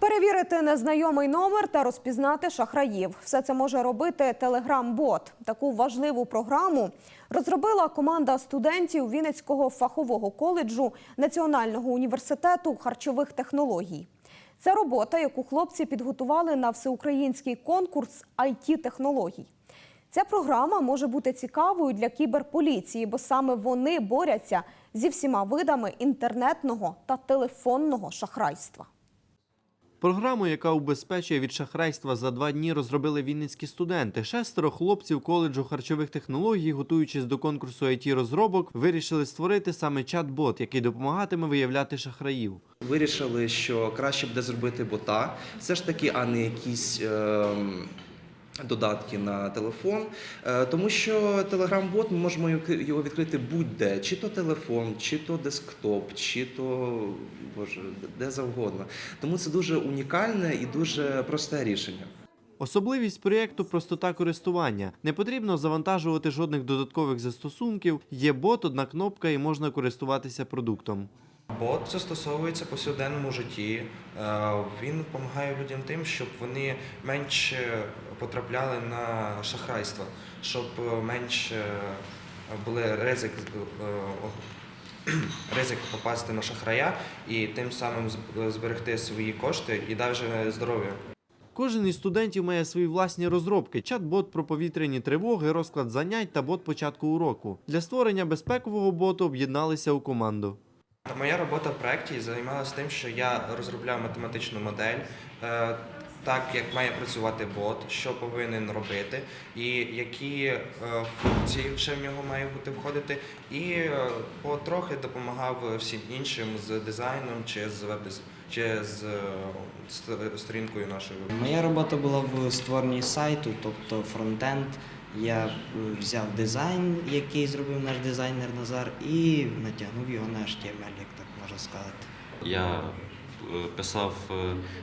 Перевірити незнайомий номер та розпізнати шахраїв. Все це може робити Телеграм-бот. Таку важливу програму розробила команда студентів Вінницького фахового коледжу Національного університету харчових технологій. Це робота, яку хлопці підготували на всеукраїнський конкурс it технологій Ця програма може бути цікавою для кіберполіції, бо саме вони борються зі всіма видами інтернетного та телефонного шахрайства. Програму, яка убезпечує від шахрайства за два дні, розробили вінницькі студенти. Шестеро хлопців коледжу харчових технологій, готуючись до конкурсу it розробок, вирішили створити саме чат-бот, який допомагатиме виявляти шахраїв. Вирішили, що краще буде зробити бота, все ж таки, а не якісь. ем, Додатки на телефон, Е, тому що Telegram-бот ми можемо його відкрити будь-де, чи то телефон, чи то десктоп, чи то боже, де завгодно. Тому це дуже унікальне і дуже просте рішення. Особливість проєкту простота користування. Не потрібно завантажувати жодних додаткових застосунків. Є бот, одна кнопка і можна користуватися продуктом. Бот застосовується в повсякденному житті. Е, Він допомагає людям тим, щоб вони менше потрапляли на шахрайство, щоб е, менше були ризик, е, ризик попасти на шахрая і тим самим зберегти свої кошти і навіть здоров'я. Кожен із студентів має свої власні розробки: чат-бот про повітряні тривоги, розклад занять та бот початку уроку. Для створення безпекового боту об'єдналися у команду. Моя робота в проєкті займалася тим, що я розробляв математичну модель, е, так як має працювати бот, що повинен робити, і які е, функції ще в нього має бути входити, і е, потрохи допомагав всім іншим з дизайном чи з веб чи з сторінкою нашою. Моя робота була в створенні сайту, тобто фронтенд. Я е, взяв дизайн, який зробив наш дизайнер Назар, і натягнув його на HTML, як так можна сказати. Я писав е,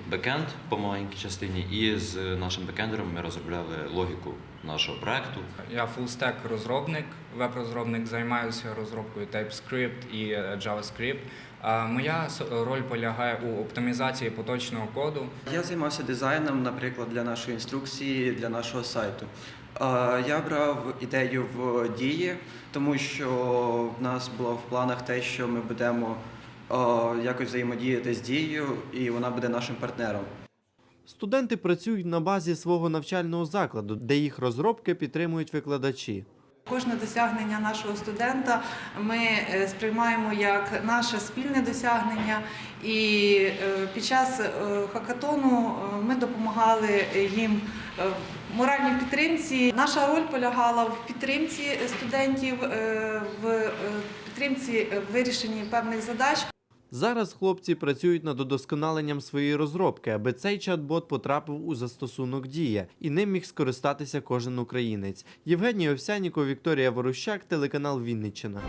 бекенд по маленькій частині, і з нашим бекендером ми розробляли логіку нашого проекту. Я фулстек розробник, веб-розробник, займаюся розробкою TypeScript і е, JavaScript. А Моя роль полягає у оптимізації поточного коду. Я займався дизайном, наприклад, для нашої інструкції, для нашого сайту. Е, Я брав ідею в дії, тому що в нас було в планах те, що ми будемо е, якось взаємодіяти з дією, і вона буде нашим партнером. Студенти працюють на базі свого навчального закладу, де їх розробки підтримують викладачі. Кожне досягнення нашого студента ми е, сприймаємо як наше спільне досягнення, і е, під час е, хакатону ми допомагали їм в моральній підтримці. Наша роль полягала в підтримці студентів, в підтримці в вирішенні певних задач. Зараз хлопці працюють над удосконаленням своєї розробки, аби цей чат-бот потрапив у застосунок Дія і ним міг скористатися кожен українець. Євгеній Овсяніков, Вікторія Ворощак, телеканал Вінниччина.